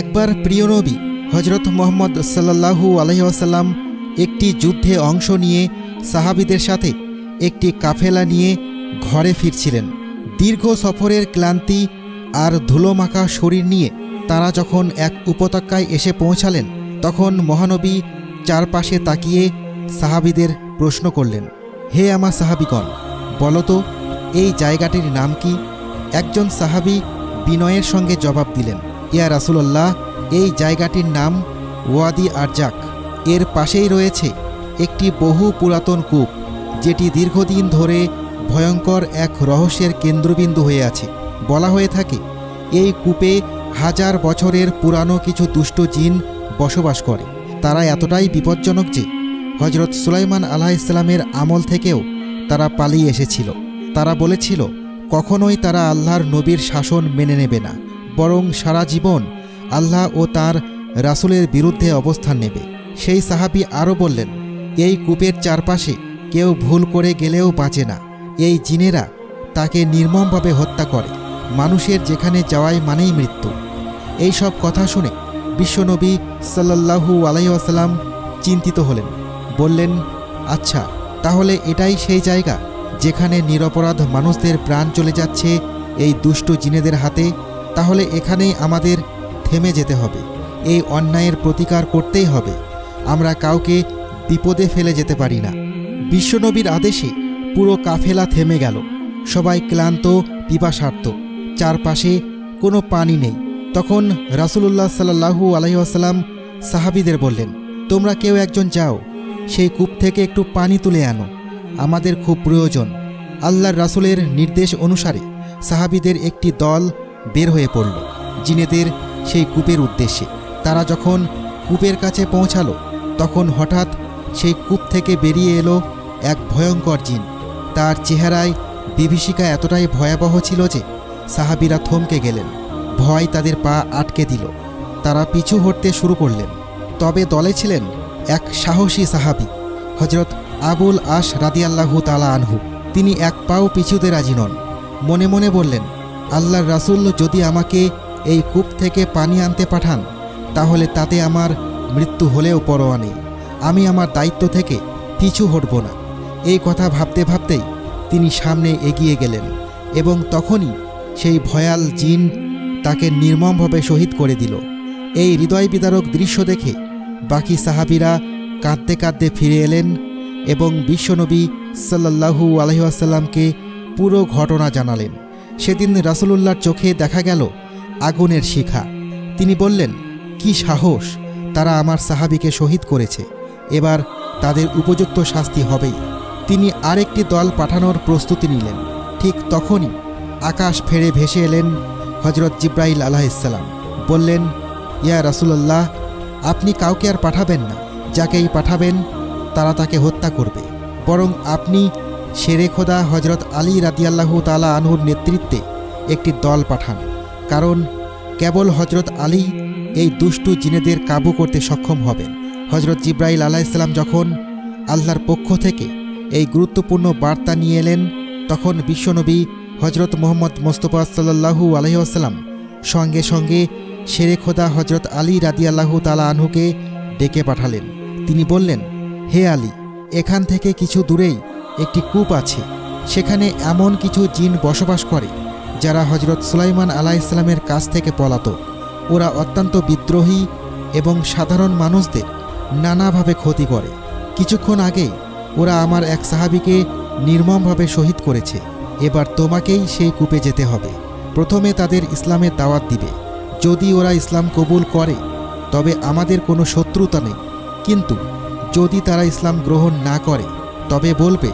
একবার প্রিয় নবী হজরত মোহাম্মদ সাল্লাহু আলহিহাসাল্লাম একটি যুদ্ধে অংশ নিয়ে সাহাবিদের সাথে একটি কাফেলা নিয়ে ঘরে ফিরছিলেন। দীর্ঘ সফরের ক্লান্তি আর ধুলোমাখা শরীর নিয়ে তারা যখন এক উপত্যকায় এসে পৌঁছালেন, তখন মহানবী চারপাশে তাকিয়ে সাহাবিদের প্রশ্ন করলেন, হে আমার সাহাবিগণ বলতো এই জায়গাটির নাম কি? একজন সাহাবি বিনয়ের সঙ্গে জবাব দিলেন ইয়া রাসুলল্লাহ, এই জায়গাটির নাম ওয়াদি আরজাক। এর পাশেই রয়েছে একটি বহু পুরাতন কূপ, যেটি দীর্ঘদিন ধরে ভয়ঙ্কর এক রহস্যের কেন্দ্রবিন্দু হয়ে আছে। বলা হয়ে থাকে, এই কূপে হাজার বছরের পুরানো কিছু দুষ্ট জিন বসবাস করে। তারা এতটাই বিপজ্জনক যে হজরত সুলাইমান আলাহ ইসলামের আমল থেকেও তারা পালিয়ে এসেছিল। তারা বলেছিল, কখনোই তারা আল্লাহর নবীর শাসন মেনে নেবে না। বরং সারা জীবন আল্লাহ ও তার রাসুলের বিরুদ্ধে অবস্থান নেবে। সেই সাহাবি আরও বললেন, এই কূপের চারপাশে কেউ ভুল করে গেলেও বাঁচে না। এই জিনেরা তাকে নির্মমভাবে হত্যা করে। মানুষের যেখানে যাওয়াই মানেই মৃত্যু। এই সব কথা শুনে বিশ্বনবী সাল্লাহু আলাইসাল্লাম চিন্তিত হলেন। বললেন আচ্ছা তাহলে এটাই সেই জায়গা যেখানে নিরপরাধ মানুষদের প্রাণ চলে যাচ্ছে এই দুষ্ট জিনেদের হাতে? তাহলে এখানেই আমাদের থেমে যেতে হবে। এই অন্যায়ের প্রতিকার করতেই হবে। আমরা কাউকে বিপদে ফেলে যেতে পারি না। বিশ্বনবীর আদেশে পুরো কাফেলা থেমে গেল। সবাই ক্লান্ত, পিপাসার্থ। চারপাশে কোনো পানি নেই। তখন রাসুলুল্লাহ সাল্লাহু আলহিহাসাল্লাম সাহাবিদের বললেন, তোমরা কেউ একজন যাও, সেই কূপ থেকে একটু পানি তুলে আনো। আমাদের খুব প্রয়োজন। আল্লাহর রাসুলের নির্দেশ অনুসারে সাহাবিদের একটি দল বের হয়ে পড়ল। জিনেদের সেই কূপের উদ্দেশ্যে। তারা যখন কূপের কাছে পৌঁছালো, তখন হঠাৎ সেই কূপ থেকে বেরিয়ে এলো এক ভয়ঙ্কর জিন। তার চেহারায় বিভীষিকা এতটাই ভয়াবহ ছিল যে সাহাবিরা থমকে গেলেন। ভয় তাদের পা আটকে দিল। তারা পিছু হটতে শুরু করলেন। তবে দলে ছিলেন এক সাহসী সাহাবি হজরত আবুল আশ রাদিয়াল্লাহু তালা আনহু। তিনি এক পাও পিছুতে রাজি নন। মনে মনে বললেন আল্লাহর রাসুল যদি আমাকে এই কূপ থেকে পানি আনতে পাঠান, তাহলে তাতে আমার মৃত্যু হলেও পরোয়া নেই। আমি আমার দায়িত্ব থেকে পিছু হটব না। এই কথা ভাবতে ভাবতেই তিনি সামনে এগিয়ে গেলেন এবং তখনই সেই ভয়াল জিন তাকে নির্মমভাবে শহীদ করে দিল। এই হৃদয় বিদারক দৃশ্য দেখে বাকি সাহাবিরা কাঁদতে কাঁদতে ফিরে এলেন এবং বিশ্বনবী সাল্লাহু আলহিহাসাল্লামকে পুরো ঘটনা জানালেন। সেদিন রাসুলুল্লাহর চোখে দেখা গেল আগুনের শিখা। তিনি বললেন, কি সাহস! তারা আমার সাহাবিকে শহীদ করেছে। এবার তাদের উপযুক্ত শাস্তি হবেই। তিনি আরেকটি দল পাঠানোর প্রস্তুতি নিলেন। ঠিক তখনই আকাশ ফেরে ভেসে এলেন হজরত জিব্রাইল আলাহিসাল্লাম বললেন, ইয়া রাসুলাল্লাহ, আপনি কাউকে আর পাঠাবেন না। যাকেই পাঠাবেন, তারা তাকে হত্যা করবে। বরং আপনি শেরে খোদা হজরত আলী রাদিয়াল্লাহু তালা আনহুর নেতৃত্বে একটি দল পাঠান। কারণ কেবল হজরত আলী এই দুষ্টু জিনেদের কাবু করতে সক্ষম হবেন। হজরত জিব্রাইল আলাইসাল্লাম যখন আল্লাহর পক্ষ থেকে এই গুরুত্বপূর্ণ বার্তা নিয়ে এলেন, তখন বিশ্বনবী হজরত মোহাম্মদ মোস্তফা সাল্লাহু আলহিহাসাল্লাম সঙ্গে সঙ্গে শেরে খোদা হজরত আলী রাদিয়াল্লাহু তালা আনহুকে ডেকে পাঠালেন। তিনি বললেন, হে আলী, এখান থেকে কিছু দূরেই একটি কূপ আছে। সেখানে এমন কিছু জিন বসবাস করে, যারা হজরত সুলাইমান আলাহ ইসলামের কাছ থেকে পলাতক। ওরা অত্যন্ত বিদ্রোহী এবং সাধারণ মানুষদের নানাভাবে ক্ষতি করে। কিছুক্ষণ আগেই ওরা আমার এক সাহাবিকে নির্মমভাবে শহীদ করেছে। এবার তোমাকেই সেই কূপে যেতে হবে। প্রথমে তাদের ইসলামের দাওয়াত দিবে। যদি ওরা ইসলাম কবুল করে, তবে আমাদের কোনো শত্রুতা নেই। কিন্তু যদি তারা ইসলাম গ্রহণ না করে, তবে বলবে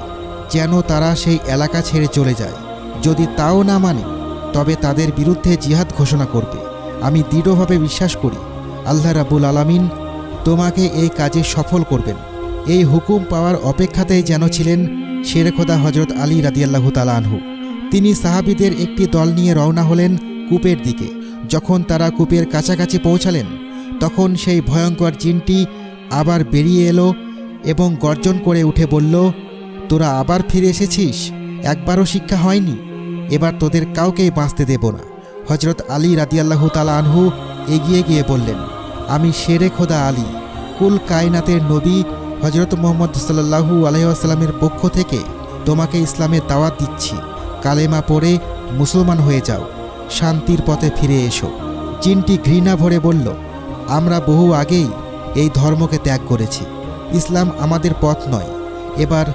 যেন তারা সেই এলাকা ছেড়ে চলে যায়। যদি তাও না মানে তবে তাদের বিরুদ্ধে জিহাদ ঘোষণা করবে। আমি দৃঢ়ভাবে বিশ্বাস করি, আল্লাহ রাবুল আলামিন তোমাকে এই কাজে সফল করবেন। এই হুকুম পাওয়ার অপেক্ষাতেই যেন ছিলেন শেরেখোদা হজরত আলী রাদিয়াল্লাহু তালা আনহু। তিনি সাহাবিদের একটি দল নিয়ে রওনা হলেন কূপের দিকে। যখন তারা কূপের কাছাকাছি পৌঁছালেন, তখন সেই ভয়ঙ্কর জিনটি আবার বেরিয়ে এলো এবং গর্জন করে উঠে বলল তোরা আবার ফিরে এসেছিস? একবারও শিক্ষা হয়নি। এবার তোদের কাউকেই বাঁচতে দেব না। হজরত আলী রাদিয়াল্লাহু তালা আনহু এগিয়ে গিয়ে বললেন, আমি শেরে খোদা আলী। কুল কায়নাতের নবী হজরত মোহাম্মদ সাল্লাহু আলহামের পক্ষ থেকে তোমাকে ইসলামের দাওয়াত দিচ্ছি। কালেমা পড়ে মুসলমান হয়ে যাও। শান্তির পথে ফিরে এসো। জিনটি ঘৃণা ভরে বলল, আমরা বহু আগেই এই ধর্মকে ত্যাগ করেছি। ইসলাম আমাদের পথ নয়। এবার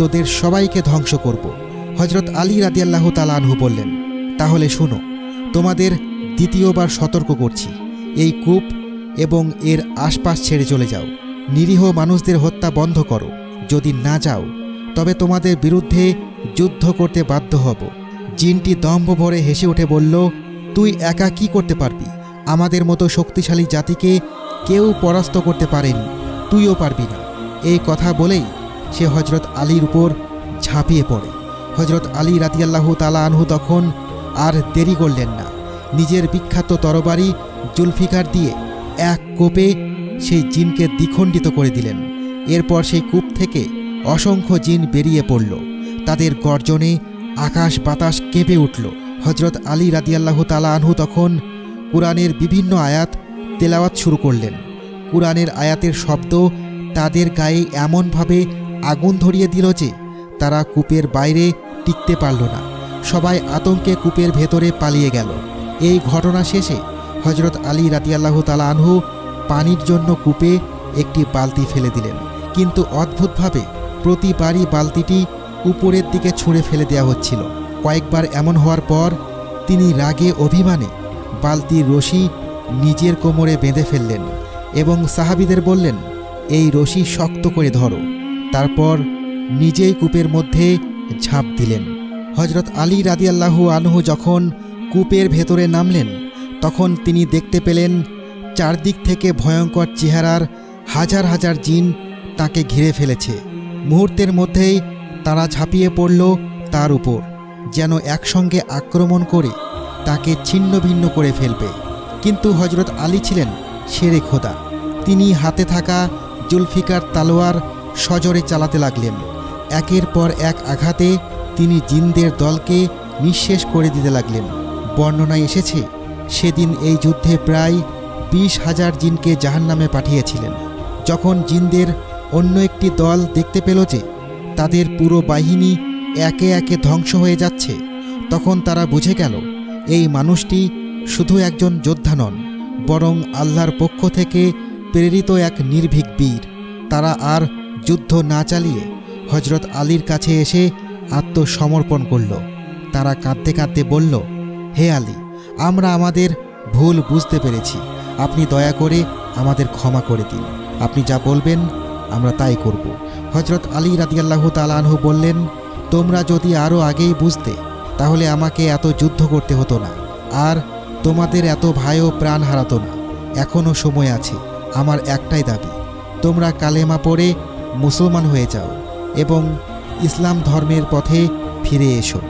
তোদের সবাইকে ধ্বংস করব। হজরত আলী রাদিয়াল্লাহু তালা আনহু বললেন, তাহলে শোনো, তোমাদের দ্বিতীয়বার সতর্ক করছি। এই কূপ এবং এর আশপাশ ছেড়ে চলে যাও। নিরীহ মানুষদের হত্যা বন্ধ করো। যদি না যাও, তবে তোমাদের বিরুদ্ধে যুদ্ধ করতে বাধ্য হব। জিনটি দম্ভ ভরে হেসে উঠে বলল, তুই একা কি করতে পারবি? আমাদের মতো শক্তিশালী জাতিকে কেউ পরাস্ত করতে পারেনি। তুইও পারবি না। এই কথা বলেই সে হজরত আলীর উপর ঝাঁপিয়ে পড়ে। হজরত আলী রাতিয়াল্লাহু তালা আনহু তখন আর দেরি করলেন না। নিজের বিখ্যাত তরবারি জুলফিকার দিয়ে এক কোপে সেই জিনকে দ্বিখণ্ডিত করে দিলেন। এরপর সেই কূপ থেকে অসংখ্য জিন বেরিয়ে পড়ল। তাদের গর্জনে আকাশ বাতাস কেঁপে উঠল। হজরত আলী রাদিয়াল্লাহু তালা আনহু তখন কোরআনের বিভিন্ন আয়াত তেলাওয়াত শুরু করলেন। কোরআনের আয়াতের শব্দ তাদের গায়ে এমনভাবে আগুন ধরিয়ে দিল যে তারা কূপের বাইরে টিকতে পারল না। সবাই আতঙ্কে কূপের ভেতরে পালিয়ে গেল। এই ঘটনা শেষে হজরত আলী রাতিয়াল্লাহ তালা আনহু পানির জন্য কূপে একটি বালতি ফেলে দিলেন। কিন্তু অদ্ভুতভাবে প্রতিবারই বালতিটি উপরের দিকে ছুঁড়ে ফেলে দেওয়া হচ্ছিল। কয়েকবার এমন হওয়ার পর তিনি রাগে অভিমানে বালতির রশি নিজের কোমরে বেঁধে ফেললেন এবং সাহাবিদের বললেন, এই রশি শক্ত করে ধরো। তারপর নিজেই কূপের মধ্যে ঝাঁপ দিলেন। হজরত আলী রাদিয়াল্লাহু আনহু যখন কূপের ভেতরে নামলেন, তখন তিনি দেখতে পেলেন চারদিক থেকে ভয়ঙ্কর চেহারার হাজার হাজার জিন তাকে ঘিরে ফেলেছে। মুহূর্তের মধ্যেই তারা ঝাঁপিয়ে পড়ল তার উপর, যেন একসঙ্গে আক্রমণ করে তাকে ছিন্ন ভিন্ন করে ফেলবে। কিন্তু হজরত আলী ছিলেন শেরে খোদা। তিনি হাতে থাকা জুলফিকার তালোয়ার সজরে চালাতে লাগলেন। একের পর এক আঘাতে তিনি জিনদের দলকে নিঃশেষ করে দিতে লাগলেন। বর্ণনায় এসেছে, সেদিন এই যুদ্ধে প্রায় বিশ হাজার জিনকে জাহান্নামে পাঠিয়েছিলেন। যখন জিনদের অন্য একটি দল দেখতে পেল যে তাদের পুরো বাহিনী একে একে ধ্বংস হয়ে যাচ্ছে, তখন তারা বুঝে গেল, এই মানুষটি শুধু একজন যোদ্ধা নন, বরং আল্লাহর পক্ষ থেকে প্রেরিত এক নির্ভীক বীর। তারা আর যুদ্ধ না চালিয়ে হজরত আলীর কাছে এসে আত্মসমর্পণ করল। তারা কাঁদতে কাঁদতে বলল, হে আলী, আমরা আমাদের ভুল বুঝতে পেরেছি। আপনি দয়া করে আমাদের ক্ষমা করে দিন। আপনি যা বলবেন, আমরা তাই করব। হজরত আলী রাদিয়াল্লাহু তালানহু বললেন, তোমরা যদি আরও আগেই বুঝতে, তাহলে আমাকে এত যুদ্ধ করতে হতো না। আর তোমাদের এত ভাইও প্রাণ হারাতো না। এখনও সময় আছে, আমার একটাই দাবি। তোমরা কালেমা পড়ে মুসলমান হয়ে যাও এবং ইসলাম ধর্মের পথে ফিরে এসো।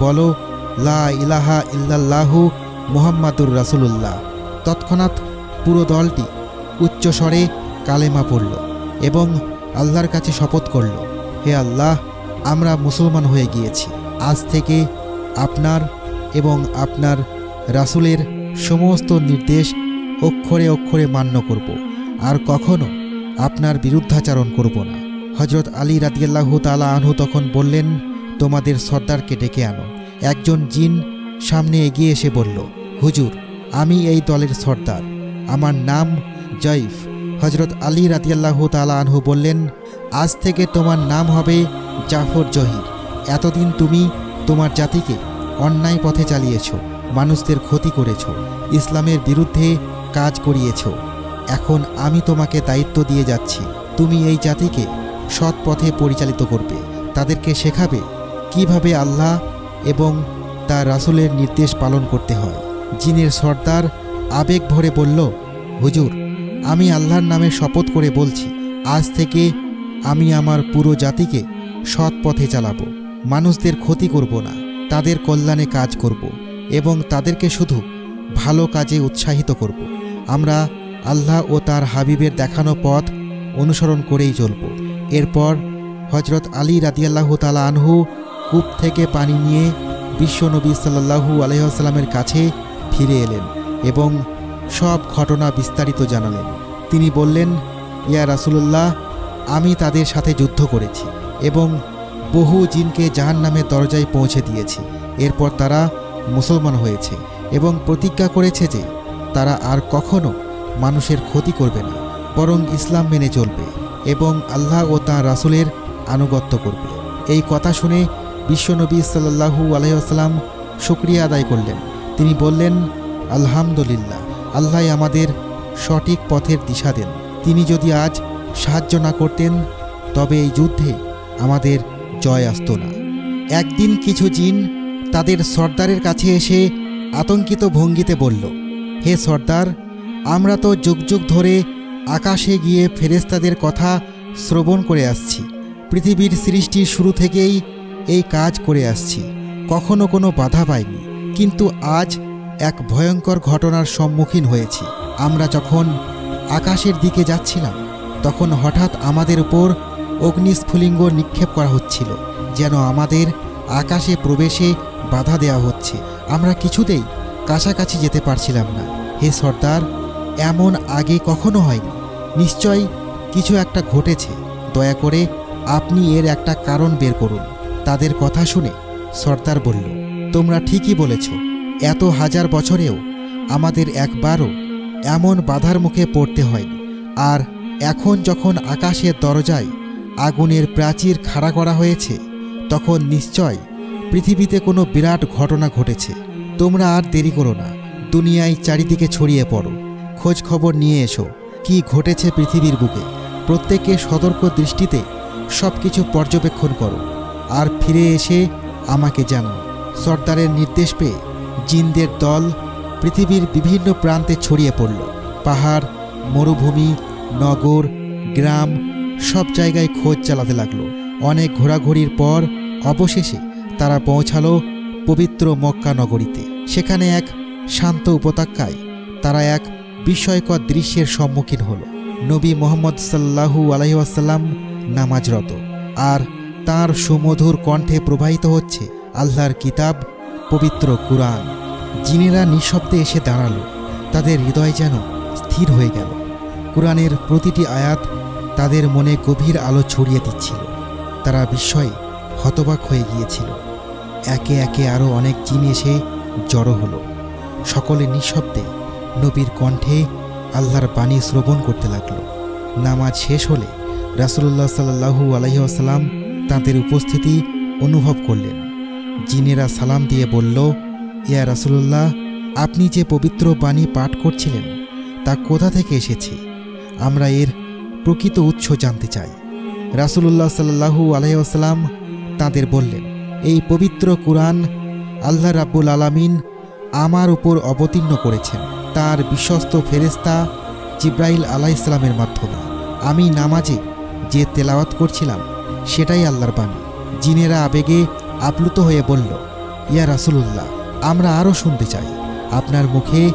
বলো, লা ইলাহা ইল্লাল্লাহু মুহাম্মাদুর রাসুলুল্লাহ। তৎক্ষণাৎ পুরো দলটি উচ্চস্বরে কালেমা পড়ল এবং আল্লাহর কাছে শপথ করল, হে আল্লাহ, আমরা মুসলমান হয়ে গিয়েছি। আজ থেকে আপনার এবং আপনার রাসুলের সমস্ত নির্দেশ অক্ষরে অক্ষরে মান্য করব। আর কখনো আপনার বিরুদ্ধাচারণ করব না। হজরত আলী রাদিয়াল্লাহু তালা আনহু তখন বললেন, তোমাদের সর্দারকে ডেকে আনো। একজন জিন সামনে এগিয়ে এসে বলল, হুজুর, আমি এই দলের সর্দার। আমার নাম জয়ফ। হজরত আলী রাদিয়াল্লাহু তালা আনহু বললেন, আজ থেকে তোমার নাম হবে জাফর জহির। এতদিন তুমি তোমার জাতিকে অন্যায় পথে চালিয়েছ, মানুষদের ক্ষতি করেছ, ইসলামের বিরুদ্ধে কাজ করিয়েছ। এখন আমি তোমাকে দায়িত্ব দিয়ে যাচ্ছি। তুমি এই জাতিকে সৎ পথে পরিচালিত করবে। তাদেরকে শেখাবে কীভাবে আল্লাহ এবং তার রাসুলের নির্দেশ পালন করতে হয়। জিনের সর্দার আবেগ ভরে বলল, হুজুর, আমি আল্লাহর নামে শপথ করে বলছি, আজ থেকে আমি আমার পুরো জাতিকে সৎ পথে চালাবো। মানুষদের ক্ষতি করব না, তাদের কল্যাণে কাজ করব এবং তাদেরকে শুধু ভালো কাজে উৎসাহিত করব। আমরা আল্লাহ ও তার হাবিবের দেখানো পথ অনুসরণ করেই চলব। এরপর হজরত আলী রাদিয়াল্লাহু তালা আনহু কূপ থেকে পানি নিয়ে বিশ্বনবী সাল্লাহু আলহামের কাছে ফিরে এলেন এবং সব ঘটনা বিস্তারিত জানালেন। তিনি বললেন, ইয়া রাসুলুল্লাহ, আমি তাদের সাথে যুদ্ধ করেছি এবং বহু জিনকে জাহান নামের দরজায় পৌঁছে দিয়েছি। এরপর তারা মুসলমান হয়েছে এবং প্রতিজ্ঞা করেছে যে তারা আর কখনো মানুষের ক্ষতি করবে না, বরং ইসলাম মেনে চলবে এবং আল্লাহ ও তাঁর রাসুলের আনুগত্য করবে। এই কথা শুনে বিশ্বনবী সাল্লাহু আলহাম শুক্রিয়া আদায় করলেন। তিনি বললেন, আলহামদুলিল্লাহ, আল্লাহ আমাদের সঠিক পথের দিশা দেন। তিনি যদি আজ সাহায্য না করতেন, তবে এই যুদ্ধে আমাদের জয় আসত না। একদিন কিছু জিন তাদের সর্দারের কাছে এসে আতঙ্কিত ভঙ্গিতে বলল, হে সর্দার আমরা তো যুগ যুগ ধরে আকাশে গিয়ে ফেরেস্তাদের কথা শ্রবণ করে আসছি। পৃথিবীর সৃষ্টির শুরু থেকেই এই কাজ করে আসছি। কখনো কোনো বাধা পাইনি। কিন্তু আজ এক ভয়ঙ্কর ঘটনার সম্মুখীন হয়েছি। আমরা যখন আকাশের দিকে যাচ্ছিলাম, তখন হঠাৎ আমাদের উপর অগ্নিস্ফুলিঙ্গ নিক্ষেপ করা হচ্ছিল, যেন আমাদের আকাশে প্রবেশে বাধা দেওয়া হচ্ছে। আমরা কিছুতেই কাছাকাছি যেতে পারছিলাম না। হে সর্দার এমন আগে কখনো হয়নি। নিশ্চয় কিছু একটা ঘটেছে। দয়া করে আপনি এর একটা কারণ বের করুন। তাদের কথা শুনে সর্দার বলল, তোমরা ঠিকই বলেছ। এত হাজার বছরেও আমাদের একবারও এমন বাধার মুখে পড়তে হয়নি। আর এখন যখন আকাশের দরজায় আগুনের প্রাচীর খাড়া করা হয়েছে, তখন নিশ্চয় পৃথিবীতে কোনো বিরাট ঘটনা ঘটেছে। তোমরা আর দেরি করো না। দুনিয়ায় চারিদিকে ছড়িয়ে পড়ো। খোঁজ খবর নিয়ে এসো। কি ঘটেছে পৃথিবীর বুকে? প্রত্যেকে সতর্ক দৃষ্টিতে সব কিছু পর্যবেক্ষণ করো। আর ফিরে এসে আমাকে জানাও সর্দারের নির্দেশ পেয়ে জিনদের দল পৃথিবীর বিভিন্ন প্রান্তে ছড়িয়ে পড়ল। পাহাড়, মরুভূমি, নগর, গ্রাম, সব জায়গায় খোঁজ চালাতে লাগল। অনেক ঘোরাঘুরির পর অবশেষে তারা পৌঁছালো পবিত্র মক্কা নগরীতে। সেখানে এক শান্ত উপত্যকায় তারা এক বিস্ময়কর দৃশ্যের সম্মুখীন হল। নবী মোহাম্মদ সাল্লাহু আলহিহাসাল্লাম নামাজরত। আর তার সুমধুর কণ্ঠে প্রবাহিত হচ্ছে আল্লাহর কিতাব, পবিত্র কুরআন। জিনেরা নিঃশব্দে এসে দাঁড়াল। তাদের হৃদয় যেন স্থির হয়ে গেল। কোরআনের প্রতিটি আয়াত তাদের মনে গভীর আলো ছড়িয়ে দিচ্ছিল। তারা বিস্ময়ে হতবাক হয়ে গিয়েছিল। একে একে আরও অনেক জিন এসে জড়ো হলো। সকলে নিঃশব্দে নবীর কণ্ঠে আল্লাহর বাণী শ্রবণ করতে লাগল। নামাজ শেষ হলে রাসুল্লাহ সাল্লাহু আলহিহাসাল্লাম তাঁদের উপস্থিতি অনুভব করলেন। জিনেরা সালাম দিয়ে বলল, ইয়া রাসুলুল্লাহ, আপনি যে পবিত্র বাণী পাঠ করছিলেন, তা কোথা থেকে এসেছে? আমরা এর প্রকৃত উৎস জানতে চাই। রাসুলুল্লাহ সাল্লাহু আলহিহাসাল্লাম তাঁদের বললেন, এই পবিত্র কুরআন আল্লাহ রাব্বুল আলামিন আমার উপর অবতীর্ণ করেছেন। তার বিশ্বস্ত ফেরেস্তা জিব্রাইল আলাহ ইসলামের মাধ্যমে। আমি নামাজে যে তেলাওয়াত করছিলাম, সেটাই আল্লাহর বাণী। জিনেরা আবেগে আপ্লুত হয়ে বলল, ইয়া রাসুলুল্লাহ, আমরা আরও শুনতে চাই। আপনার মুখে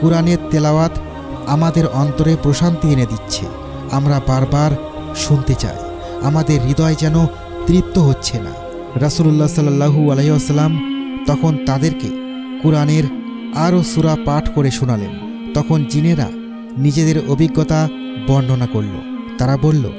কোরআনের তেলাওয়াত আমাদের অন্তরে প্রশান্তি এনে দিচ্ছে। আমরা বারবার শুনতে চাই। আমাদের হৃদয় যেন তৃপ্ত হচ্ছে না। রাসুলুল্লাহ সাল্লাহু আলাইসাল্লাম তখন তাদেরকে কোরআনের আরও সুরা পাঠ করে শোনালেন। তখন জিনেরা নিজেদের অভিজ্ঞতা বর্ণনা করল। তারা বলল,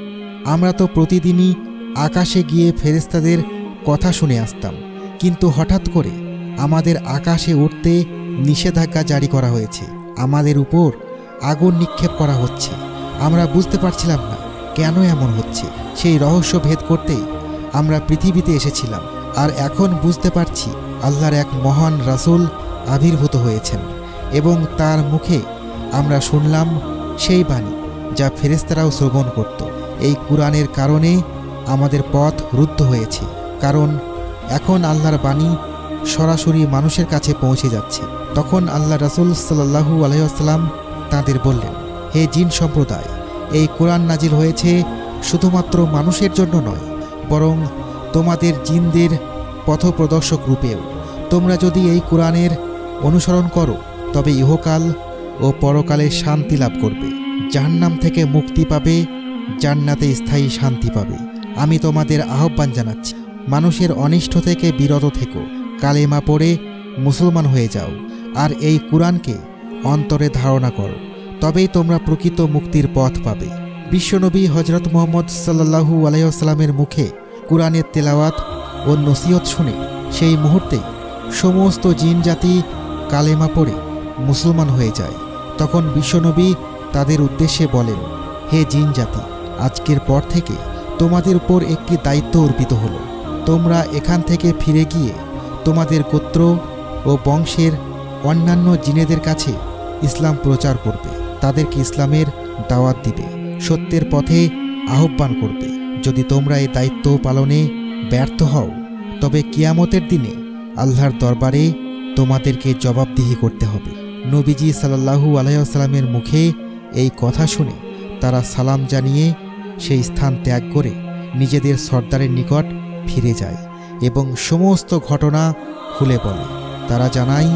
আমরা তো প্রতিদিনই আকাশে গিয়ে ফেরেস্তাদের কথা শুনে আসতাম। কিন্তু হঠাৎ করে আমাদের আকাশে উঠতে নিষেধাজ্ঞা জারি করা হয়েছে। আমাদের উপর আগুন নিক্ষেপ করা হচ্ছে। আমরা বুঝতে পারছিলাম না কেন এমন হচ্ছে। সেই রহস্য ভেদ করতেই আমরা পৃথিবীতে এসেছিলাম। আর এখন বুঝতে পারছি আল্লাহর এক মহান রাসূল আবির্ভূত হয়েছেন এবং তার মুখে আমরা শুনলাম সেই বাণী যা ফেরেস্তারাও শ্রবণ করত। এই কোরআনের কারণে আমাদের পথ রুদ্ধ হয়েছে, কারণ এখন আল্লাহর বাণী সরাসরি মানুষের কাছে পৌঁছে যাচ্ছে। তখন আল্লাহ রাসুল সাল্লাহু আলহাম তাঁদের বললেন, হে জিন সম্প্রদায়, এই কোরআন নাজিল হয়েছে শুধুমাত্র মানুষের জন্য নয়, বরং তোমাদের জিনদের পথপ্রদর্শক রূপেও। তোমরা যদি এই কোরআনের অনুসরণ করো, তবে ইহকাল ও পরকালে শান্তি লাভ করবে। জাহান্নাম থেকে মুক্তি পাবে, জান্নাতে স্থায়ী শান্তি পাবে। আমি তোমাদের আহ্বান জানাচ্ছি, মানুষের অনিষ্ট থেকে বিরত থেকো, কালেমা পড়ে মুসলমান হয়ে যাও, আর এই কোরআনকে অন্তরে ধারণা করো, তবেই তোমরা প্রকৃত মুক্তির পথ পাবে। বিশ্বনবী হজরত মোহাম্মদ সাল্লাহু আলাইসাল্লামের মুখে কোরআনের তেলাওয়াত ও নসিহত শুনে সেই মুহূর্তে সমস্ত জিন জাতি কালেমা পড়ে মুসলমান হয়ে যায়। তখন বিশ্বনবী তাদের উদ্দেশ্যে বলেন, হে জিন জাতি, আজকের পর থেকে তোমাদের উপর একটি দায়িত্ব অর্পিত হলো। তোমরা এখান থেকে ফিরে গিয়ে তোমাদের গোত্র ও বংশের অন্যান্য জিনেদের কাছে ইসলাম প্রচার করবে। তাদেরকে ইসলামের দাওয়াত দিবে, সত্যের পথে আহ্বান করবে। যদি তোমরা এই দায়িত্ব পালনে ব্যর্থ হও, তবে কিয়ামতের দিনে আল্লাহর দরবারে তোমাদেরকে জবাবদিহি করতে হবে। নবীজি সাল্লাহু আলাইসাল্লামের মুখে এই কথা শুনে তারা সালাম জানিয়ে সেই স্থান ত্যাগ করে নিজেদের সর্দারের নিকট ফিরে যায় এবং সমস্ত ঘটনা খুলে বলে। তারা জানায়,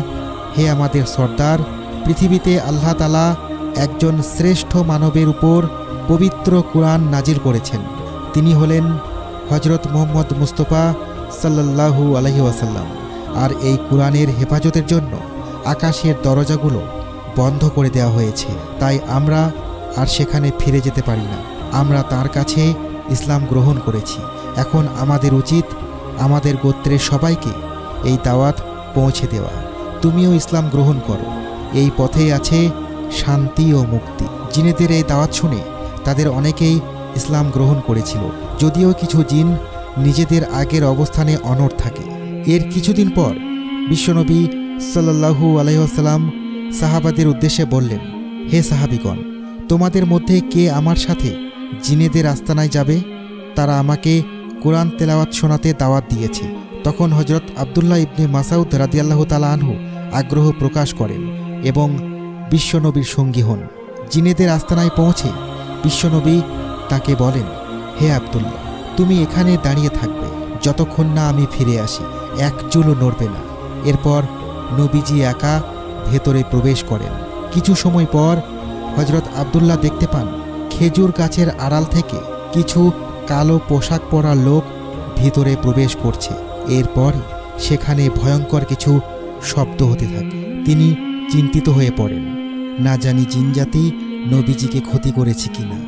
হে আমাদের সর্দার, পৃথিবীতে আল্লাহ তালা একজন শ্রেষ্ঠ মানবের উপর পবিত্র কোরআন নাজির করেছেন। তিনি হলেন হজরত মোহাম্মদ মুস্তফা সাল্লাল্লাহু আলহি ওয়াসাল্লাম। আর এই কোরআনের হেফাজতের জন্য আকাশের দরজাগুলো বন্ধ করে দেওয়া হয়েছে। তাই আমরা আর সেখানে ফিরে যেতে পারি না। আমরা তার কাছে ইসলাম গ্রহণ করেছি। এখন আমাদের উচিত আমাদের গোত্রের সবাইকে এই দাওয়াত পৌঁছে দেওয়া। তুমিও ইসলাম গ্রহণ করো। এই পথেই আছে শান্তি ও মুক্তি। জিনেদের এই দাওয়াত শুনে তাদের অনেকেই ইসলাম গ্রহণ করেছিল। যদিও কিছু জিন নিজেদের আগের অবস্থানে অনড় থাকে। এর কিছুদিন পর বিশ্বনবী সাল্লাহু আলাইসাল্লাম সাহাবাদের উদ্দেশ্যে বললেন, হে সাহাবিগণ, তোমাদের মধ্যে কে আমার সাথে জিনেদের আস্তানায় যাবে? তারা আমাকে কোরআন তেলাওয়াত শোনাতে দাওয়াত দিয়েছে। তখন হজরত আবদুল্লাহ ইবনে মাসাউদ রাদিয়াল্লাহ তালা আগ্রহ প্রকাশ করেন এবং বিশ্বনবীর সঙ্গী হন। জিনেদের আস্তানায় পৌঁছে বিশ্বনবী তাকে বলেন, হে আবদুল্লাহ, তুমি এখানে দাঁড়িয়ে থাকবে, যতক্ষণ না আমি ফিরে আসি। এক চুলও নড়বে না। এরপর নবীজি একা ভেতরে প্রবেশ করেন। কিছু সময় পর হজরত আবদুল্লাহ দেখতে পান, খেজুর গাছের আড়াল থেকে কিছু কালো পোশাক পরা লোক ভিতরে প্রবেশ করছে। এরপর সেখানে ভয়ঙ্কর কিছু শব্দ হতে থাকে। তিনি চিন্তিত হয়ে পড়েন, না জানি জিনজাতি নবীজিকে ক্ষতি করেছে কিনা।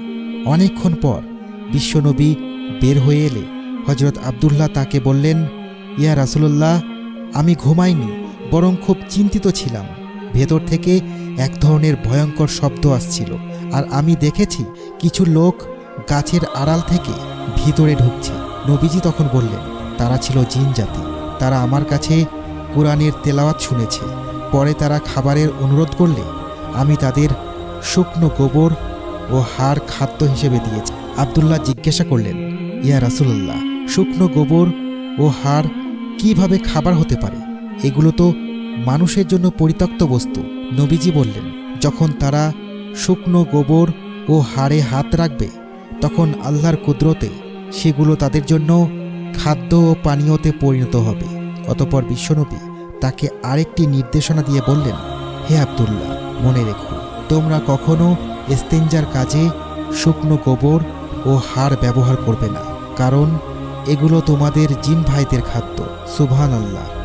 অনেকক্ষণ পর বিশ্বনবী বের হয়ে এলে হজরত আবদুল্লাহ তাকে বললেন ইয়া রাসুলুল্লাহ, আমি ঘুমাইনি, বরং খুব চিন্তিত ছিলাম। ভেতর থেকে এক ধরনের ভয়ঙ্কর শব্দ আসছিল, আর আমি দেখেছি কিছু লোক গাছের আড়াল থেকে ভিতরে ঢুকছে। নবীজি তখন বললেন, তারা ছিল জিন জাতি, তারা আমার কাছে কোরআনের তেলাওয়াত শুনেছে। পরে তারা খাবারের অনুরোধ করলে আমি তাদের শুকনো গোবর ও হাড় খাদ্য হিসেবে দিয়েছি। আবদুল্লাহ জিজ্ঞাসা করলেন, ইয়া রাসুল্লাহ শুকনো গোবর ও হাড় কীভাবে খাবার হতে পারে? এগুলো তো মানুষের জন্য পরিত্যক্ত বস্তু, নবীজি বললেন। যখন তারা শুকনো গোবর ও হাড়ে হাত রাখবে, তখন আল্লাহর কুদরতে সেগুলো তাদের জন্য খাদ্য ও পানীয়তে পরিণত হবে। অতপর বিশ্বনবী তাকে আরেকটি নির্দেশনা দিয়ে বললেন, হে আবদুল্লাহ, মনে রেখো, তোমরা কখনো এস্তেঞ্জার কাজে শুকনো গোবর ও হাড় ব্যবহার করবে না। কারণ এগুলো তোমাদের জিন ভাইদের খাদ্য। সুবহান আল্লাহ